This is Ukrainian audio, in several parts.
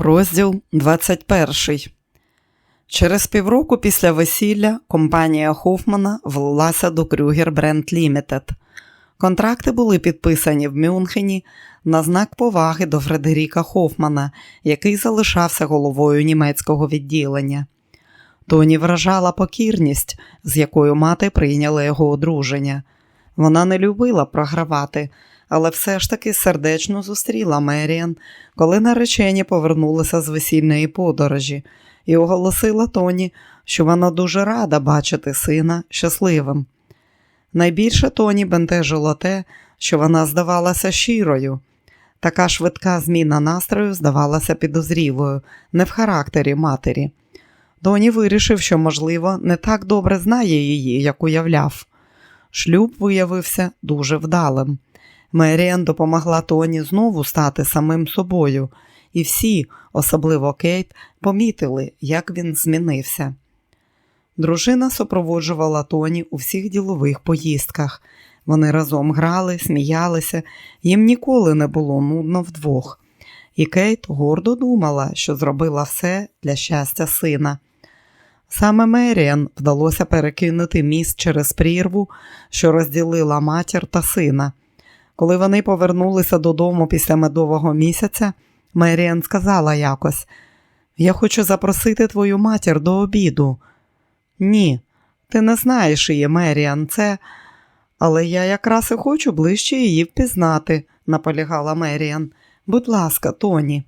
Розділ 21. Через півроку після весілля компанія Хофмана влилася до Крюгер Бренд Лімітед. Контракти були підписані в Мюнхені на знак поваги до Фредеріка Хофмана, який залишався головою німецького відділення. Тоні вражала покірність, з якою мати прийняла його одруження. Вона не любила програвати, але все ж таки сердечно зустріла Меріан, коли наречені повернулися з весільної подорожі, і оголосила Тоні, що вона дуже рада бачити сина щасливим. Найбільше Тоні бентежило те, що вона здавалася щирою. Така швидка зміна настрою здавалася підозрілою, не в характері матері. Тоні вирішив, що, можливо, не так добре знає її, як уявляв. Шлюб виявився дуже вдалим. Меріан допомогла Тоні знову стати самим собою, і всі, особливо Кейт, помітили, як він змінився. Дружина супроводжувала Тоні у всіх ділових поїздках. Вони разом грали, сміялися, їм ніколи не було нудно вдвох. І Кейт гордо думала, що зробила все для щастя сина. Саме Меріан вдалося перекинути міст через прірву, що розділила матір та сина. Коли вони повернулися додому після медового місяця, Меріан сказала якось: Я хочу запросити твою матір до обіду. Ні, ти не знаєш її, Меріан, це. Але я якраз і хочу ближче її впізнати, наполягала Меріан. Будь ласка, Тоні.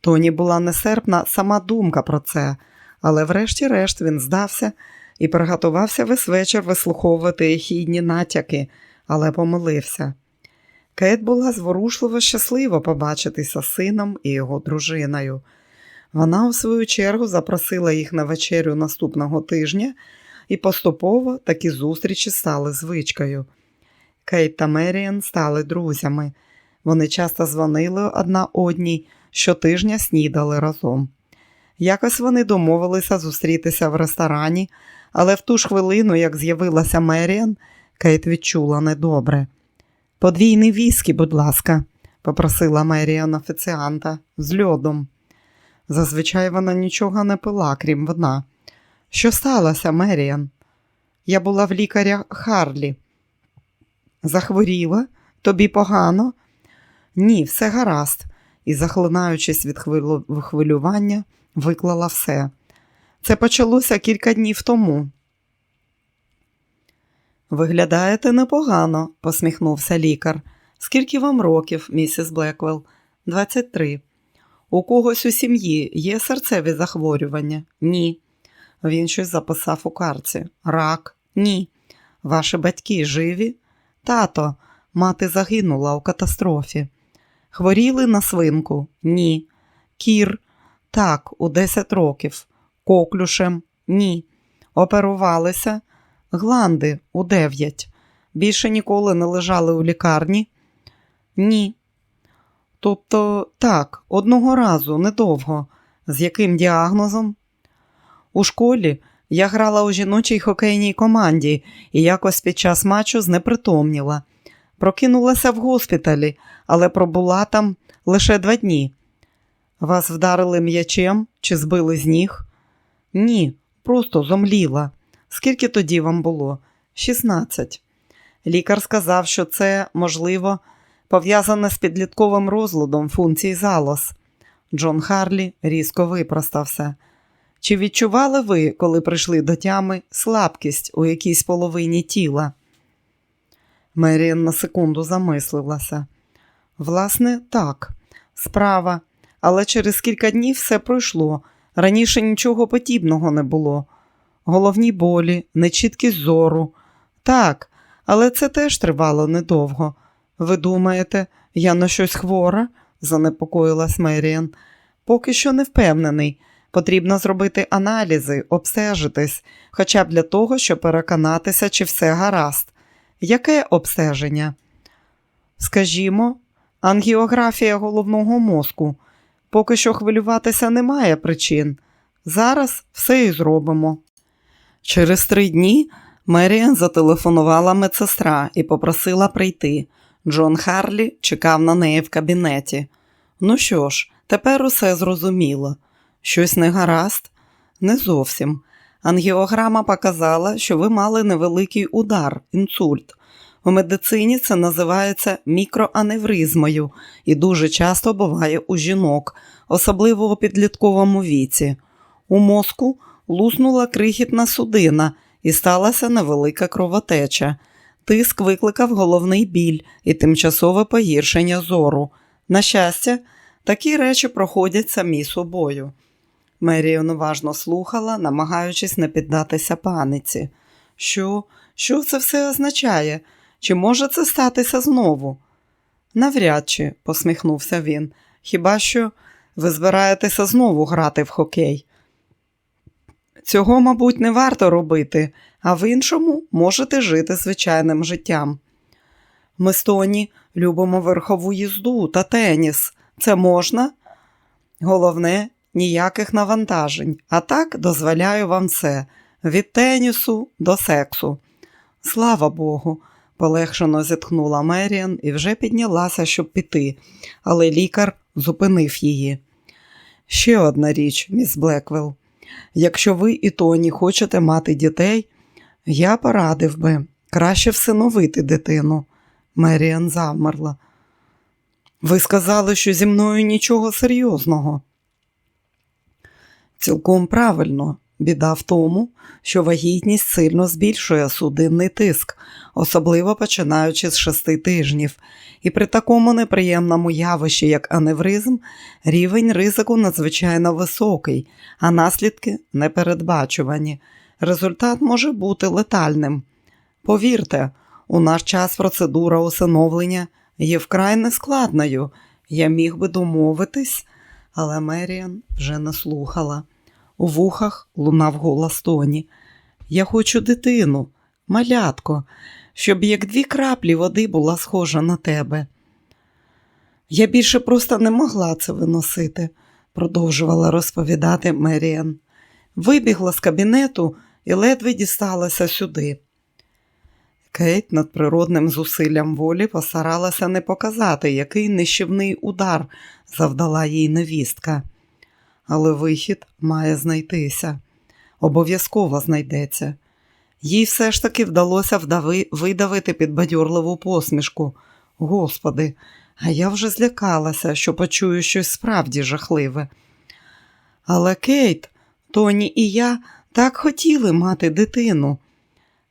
Тоні була несерпна сама думка про це, але врешті-решт він здався і приготувався весь вечір вислуховувати ехідні натяки, але помилився. Кет була зворушливо щаслива побачитися сином і його дружиною. Вона, у свою чергу, запросила їх на вечерю наступного тижня, і поступово такі зустрічі стали звичкою. Кейт та Меріан стали друзями. Вони часто дзвонили одна одній, щотижня снідали разом. Якось вони домовилися зустрітися в ресторані, але в ту ж хвилину, як з'явилася Меріан, Кейт відчула недобре. Подвійний віскі, будь ласка, попросила Меріан офіціанта з льодом. Зазвичай вона нічого не пила, крім вина. Що сталося, Меріан? Я була в лікаря Харлі. Захворіла? Тобі погано? Ні, все гаразд, і, захлинаючись від хвилювання, виклала все. Це почалося кілька днів тому. Виглядаєте непогано, посміхнувся лікар. Скільки вам років, місіс Блеквелл? «23». У когось у сім'ї є серцеві захворювання? Ні. Він щось записав у карці. Рак? Ні. Ваші батьки живі? Тато, мати загинула у катастрофі. Хворіли на свинку? Ні. Кір? Так, у 10 років. Коклюшем? Ні. Оперувалися? Гланди у дев'ять. Більше ніколи не лежали у лікарні? Ні. Тобто, так, одного разу, недовго. З яким діагнозом? У школі я грала у жіночій хокейній команді і якось під час матчу знепритомніла. Прокинулася в госпіталі, але пробула там лише два дні. Вас вдарили м'ячем чи збили з ніг? Ні, просто зомліла. Скільки тоді вам було? 16. Лікар сказав, що це, можливо, пов'язане з підлітковим розладом функцій залоз. Джон Харлі різко випростався. Чи відчували ви, коли прийшли до тями, слабкість у якійсь половині тіла? Меріан на секунду замислилася. Власне, так, справа, але через кілька днів все пройшло. Раніше нічого подібного не було головні болі, нечіткість зору. Так, але це теж тривало недовго. Ви думаєте, я на щось хвора? занепокоїлась Меріан. Поки що не впевнений. Потрібно зробити аналізи, обстежитись, хоча б для того, щоб переконатися, чи все гаразд. Яке обстеження? Скажімо, ангіографія головного мозку. Поки що хвилюватися немає причин. Зараз все і зробимо. Через три дні Меріан зателефонувала медсестра і попросила прийти. Джон Харлі чекав на неї в кабінеті. Ну що ж, Тепер усе зрозуміло. Щось не гаразд? Не зовсім. Ангіограма показала, що ви мали невеликий удар, інсульт. У медицині це називається мікроаневризмою і дуже часто буває у жінок, особливо у підлітковому віці. У мозку луснула крихітна судина і сталася невелика кровотеча. Тиск викликав головний біль і тимчасове погіршення зору. На щастя, такі речі проходять самі собою. Меріон уважно слухала, намагаючись не піддатися паниці. Що? Що це все означає? Чи може це статися знову? Навряд чи, посміхнувся він. Хіба що ви збираєтеся знову грати в хокей? Цього, мабуть, не варто робити, а в іншому можете жити звичайним життям. Ми з Тоні любимо верхову їзду та теніс. Це можна? Головне, ніяких навантажень, а так дозволяю вам все від тенісу до сексу. Слава Богу, полегшено зітхнула Меріан і вже піднялася, щоб піти, але лікар зупинив її. Ще одна річ, міс Блеквелл. Якщо ви і Тоні хочете мати дітей, я порадив би краще всиновити дитину. Меріан замерла. Ви сказали, що зі мною нічого серйозного. Цілком правильно, біда в тому, що вагітність сильно збільшує судинний тиск, особливо починаючи з шести тижнів, і при такому неприємному явищі, як аневризм, рівень ризику надзвичайно високий, а наслідки непередбачувані. Результат може бути летальним. Повірте, у наш час процедура усиновлення є вкрай нескладною. Я міг би домовитись, але Меріан вже не слухала. У вухах лунав голос Тоні. Я хочу дитину, малятко, щоб як дві краплі води була схожа на тебе. Я більше просто не могла це виносити, продовжувала розповідати Меріан. Вибігла з кабінету і ледве дісталася сюди. Кейт над природним зусиллям волі постаралася не показати, який нищівний удар завдала їй невістка. Але вихід має знайтися. Обов'язково знайдеться. Їй все ж таки вдалося вдави... видавити підбадьорливу посмішку. Господи, а я вже злякалася, що почую щось справді жахливе. Але Кейт, Тоні і я так хотіли мати дитину.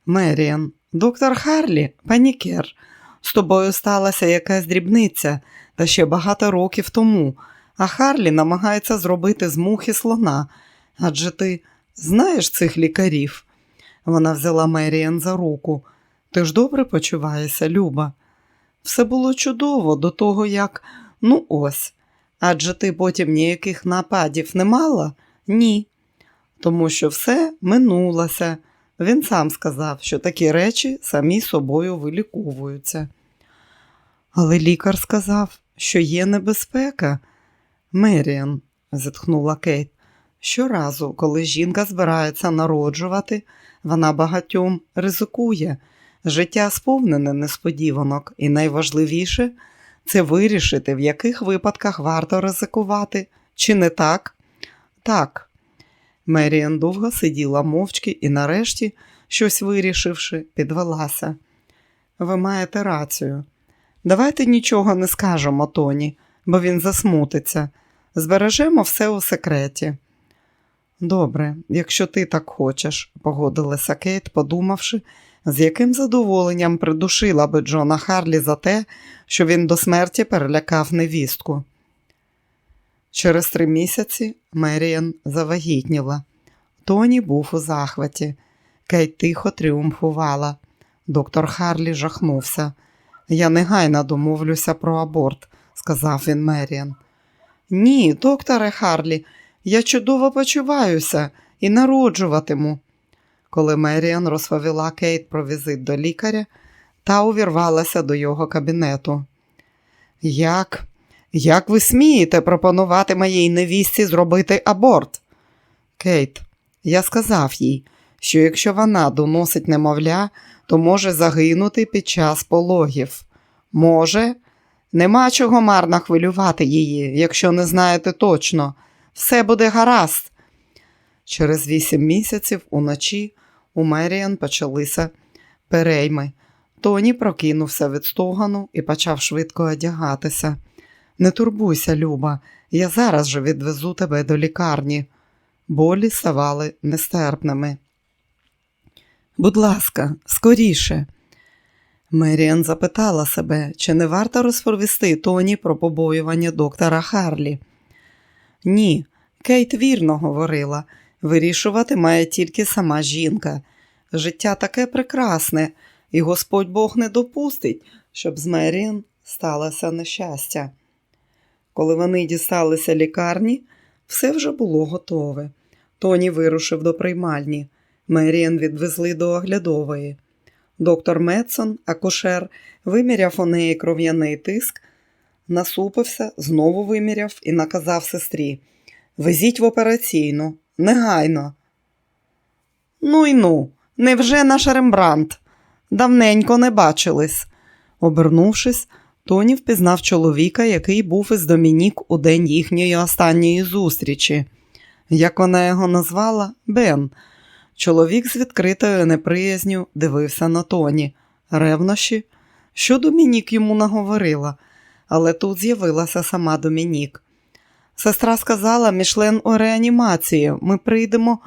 Меріан, доктор Харлі, панікер, з тобою сталася якась дрібниця, та ще багато років тому, а Харлі намагається зробити з мухи слона. Адже ти знаєш цих лікарів? Вона взяла Меріан за руку. Ти ж добре почуваєшся, Люба? Все було чудово до того, як ну ось. Адже ти потім ніяких нападів не мала? Ні. Тому що все минулося. Він сам сказав, що такі речі самі собою виліковуються. Але лікар сказав, що є небезпека. Меріан, зітхнула Кейт, щоразу, коли жінка збирається народжувати, вона багатьом ризикує. Життя сповнене несподіванок, і найважливіше це вирішити, в яких випадках варто ризикувати. Чи не так? Так. Меріан довго сиділа мовчки і, нарешті, щось вирішивши, підвелася. Ви маєте рацію. Давайте нічого не скажемо Тоні, бо він засмутиться. Збережемо все у секреті. Добре, якщо ти так хочеш, погодилася Кейт, подумавши, з яким задоволенням придушила би Джона Харлі за те, що він до смерті перелякав невістку. Через три місяці Меріан завагітніла. Тоні був у захваті. Кейт тихо тріумфувала. Доктор Харлі жахнувся. Я негайно домовлюся про аборт, сказав він Меріан. Ні, докторе Харлі, я чудово почуваюся і народжуватиму. Коли Меріан розповіла Кейт про візит до лікаря, та увірвалася до його кабінету. Як? Як ви смієте пропонувати моїй невістці зробити аборт? Кейт, я сказав їй, що якщо вона доносить немовля, то може загинути під час пологів. Може, Нема чого марно хвилювати її, якщо не знаєте точно. Все буде гаразд. Через вісім місяців уночі у Меріан почалися перейми. Тоні прокинувся від стогану і почав швидко одягатися. Не турбуйся, Люба, я зараз же відвезу тебе до лікарні. Болі ставали нестерпними. Будь ласка, скоріше. Меріан запитала себе, чи не варто розповісти Тоні про побоювання доктора Харлі. Ні, Кейт вірно говорила. Вирішувати має тільки сама жінка. Життя таке прекрасне, і Господь Бог не допустить, щоб з Меріан сталося нещастя. Коли вони дісталися лікарні, все вже було готове. Тоні вирушив до приймальні. Меріан відвезли до оглядової. Доктор Метсон, акушер, виміряв у неї кров'яний тиск, насупився, знову виміряв і наказав сестрі Везіть в операційну, негайно. Ну й ну, невже наш Рембрандт? Давненько не бачились. Обернувшись, Тоні впізнав чоловіка, який був із Домінік у день їхньої останньої зустрічі. Як вона його назвала, Бен. Чоловік з відкритою неприязню дивився на Тоні. Ревнощі, що Домінік йому наговорила, але тут з'явилася сама Домінік. Сестра сказала Мішлен у реанімації. Ми прийдемо.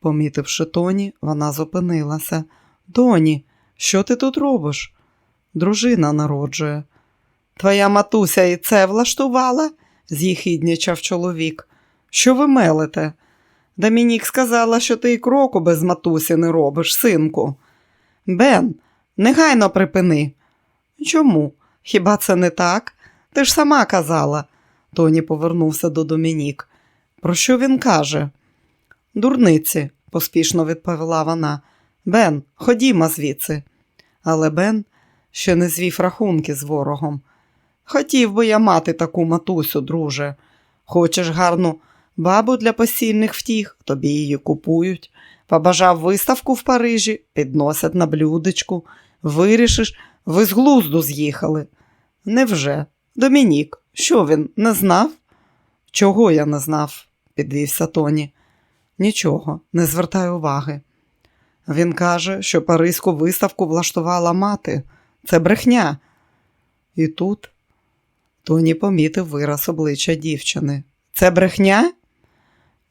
Помітивши Тоні, вона зупинилася. Тоні, що ти тут робиш? Дружина народжує. Твоя матуся і це влаштувала? з'їхіднічав чоловік. Що ви мелите? Домінік сказала, що ти й кроку без матусі не робиш, синку. Бен, негайно припини. Чому? Хіба це не так? Ти ж сама казала. Тоні повернувся до Домінік. Про що він каже? Дурниці, поспішно відповіла вона. Бен, ходімо звідси. Але Бен ще не звів рахунки з ворогом. Хотів би я мати таку матусю, друже. Хочеш гарну бабу для постільних втіх, тобі її купують. Побажав виставку в Парижі, підносять на блюдечку. Вирішиш, ви з глузду з'їхали. Невже? Домінік, що він не знав? Чого я не знав? підвівся Тоні. Нічого, не звертай уваги. Він каже, що Паризьку виставку влаштувала мати. Це брехня. І тут Тоні помітив вираз обличчя дівчини. Це брехня?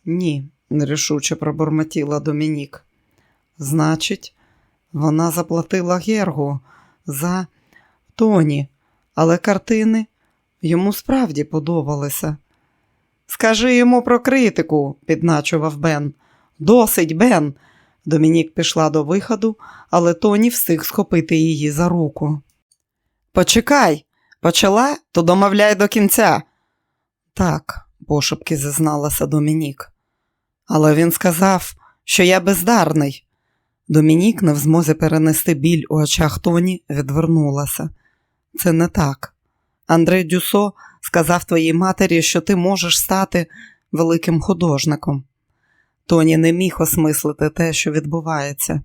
Ні, нерішуче пробормотіла Домінік. Значить, вона заплатила Гергу за Тоні, але картини йому справді подобалися. Скажи йому про критику, підначував Бен. Досить, Бен. Домінік пішла до виходу, але Тоні встиг схопити її за руку. Почекай, почала, то домовляй до кінця. Так, пошепки зізналася Домінік. Але він сказав, що я бездарний. Домінік, не в змозі перенести біль у очах Тоні, відвернулася. Це не так. Андрей Дюсо сказав твоїй матері, що ти можеш стати великим художником. Тоні не міг осмислити те, що відбувається.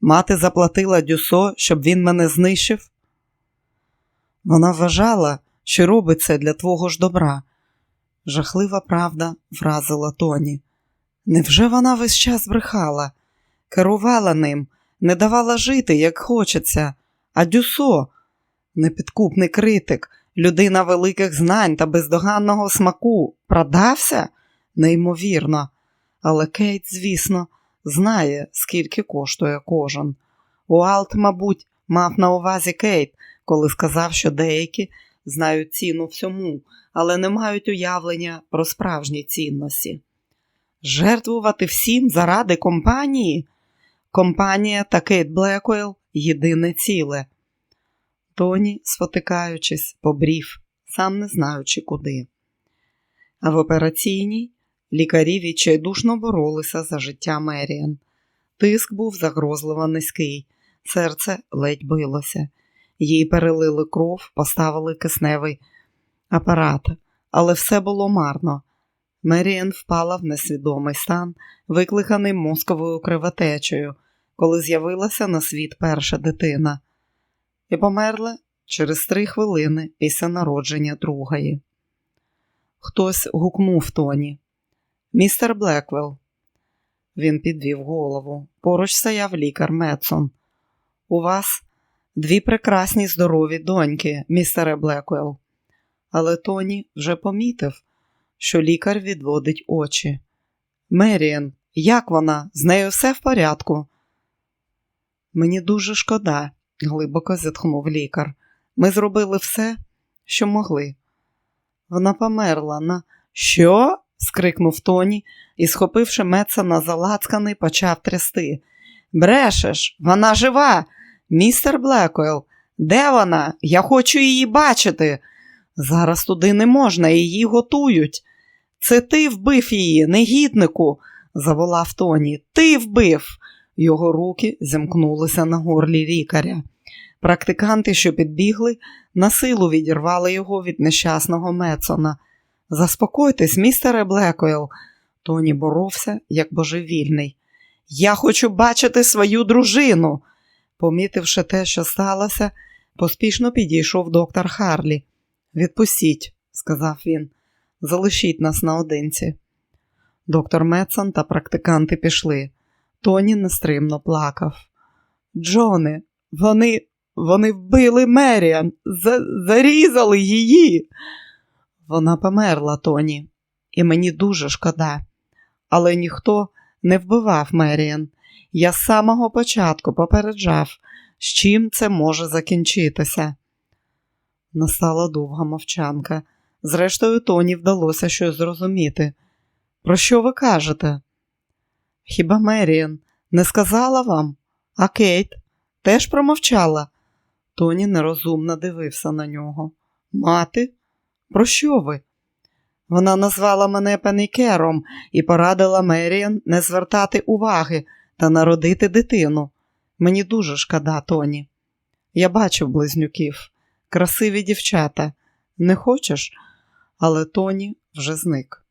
Мати заплатила Дюсо, щоб він мене знищив. Вона вважала, що робить це для твого ж добра. Жахлива правда вразила Тоні. Невже вона весь час брехала, керувала ним, не давала жити, як хочеться, а Дюсо, непідкупний критик, людина великих знань та бездоганного смаку, продався? Неймовірно. Але Кейт, звісно, знає, скільки коштує кожен. Уалт, мабуть, мав на увазі Кейт, коли сказав, що деякі знають ціну всьому, але не мають уявлення про справжні цінності. Жертвувати всім заради компанії? Компанія та Кейт Блекуел єдине ціле. Тоні, спотикаючись, побрів, сам не знаючи куди. А в операційній лікарі відчайдушно боролися за життя Меріан. Тиск був загрозливо низький, серце ледь билося. Їй перелили кров, поставили кисневий апарат, але все було марно. Меріан впала в несвідомий стан, викликаний мозковою кривотечею, коли з'явилася на світ перша дитина. І померла через три хвилини після народження другої. Хтось гукнув Тоні. Містер Блеквелл. Він підвів голову. Поруч стояв лікар Метсон. У вас дві прекрасні здорові доньки, містере Блеквелл. Але Тоні вже помітив, що лікар відводить очі. Меріан, як вона? З нею все в порядку? Мені дуже шкода, глибоко зітхнув лікар. Ми зробили все, що могли. Вона померла на що? скрикнув Тоні і, схопивши Метсона за лацканий, почав трясти. Брешеш, вона жива. Містер Блекуел, де вона? Я хочу її бачити. Зараз туди не можна, її готують. Це ти вбив її, негіднику, заволав Тоні. Ти вбив. Його руки зімкнулися на горлі лікаря. Практиканти, що підбігли, на силу відірвали його від нещасного Мецона. Заспокойтесь, містере Блекойл. Тоні боровся, як божевільний. Я хочу бачити свою дружину. Помітивши те, що сталося, поспішно підійшов доктор Харлі. Відпустіть, сказав він, залишіть нас наодинці. Доктор Метсон та практиканти пішли. Тоні нестримно плакав. Джоне, вони вони вбили Меріан, зарізали її. Вона померла, Тоні, і мені дуже шкода. Але ніхто не вбивав Меріан. Я з самого початку попереджав, з чим це може закінчитися. Настала довга мовчанка. Зрештою, Тоні вдалося щось зрозуміти. Про що ви кажете? Хіба Меріан не сказала вам? А Кейт теж промовчала? Тоні нерозумно дивився на нього. Мати? Про що ви? Вона назвала мене панікером і порадила Меріан не звертати уваги та народити дитину. Мені дуже шкода, Тоні. Я бачив близнюків, красиві дівчата. Не хочеш? Але Тоні вже зник.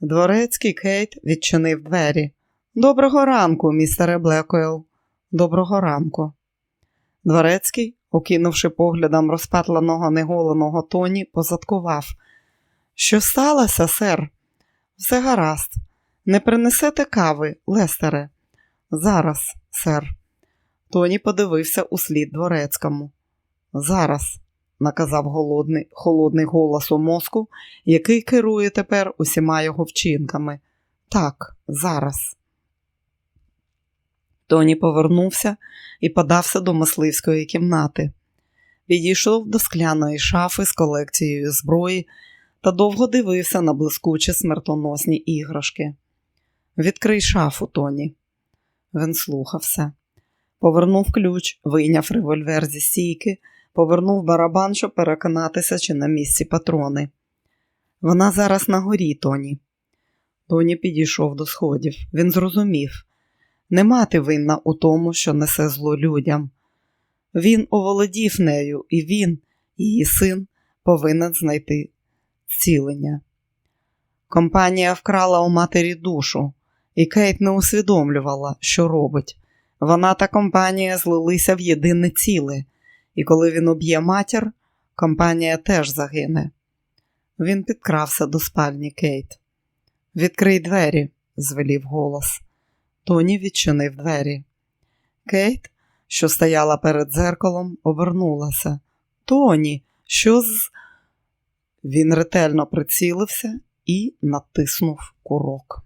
Дворецький Кейт відчинив двері. Доброго ранку, містере Блекуел. Доброго ранку. Дворецький, окинувши поглядом розпатленого неголеного тоні, позадкував. Що сталося, сер? Все гаразд. Не принесете кави, Лестере? Зараз, сер. Тоні подивився у слід дворецькому. Зараз, наказав голодний, холодний голос у мозку, який керує тепер усіма його вчинками. Так, зараз. Тоні повернувся і подався до мисливської кімнати. Підійшов до скляної шафи з колекцією зброї та довго дивився на блискучі смертоносні іграшки. Відкрий шафу, Тоні. Він слухався. Повернув ключ, вийняв револьвер зі стійки, повернув барабан, щоб переконатися, чи на місці патрони. Вона зараз на горі, Тоні. Тоні підійшов до сходів. Він зрозумів не мати винна у тому, що несе зло людям. Він оволодів нею, і він, її син, повинен знайти зцілення. Компанія вкрала у матері душу, і Кейт не усвідомлювала, що робить. Вона та компанія злилися в єдине ціле, і коли він уб'є матір, компанія теж загине. Він підкрався до спальні Кейт. Відкрий двері, звелів голос. Тоні відчинив двері. Кейт, що стояла перед дзеркалом, обернулася. Тоні, що з. Він ретельно прицілився і натиснув курок.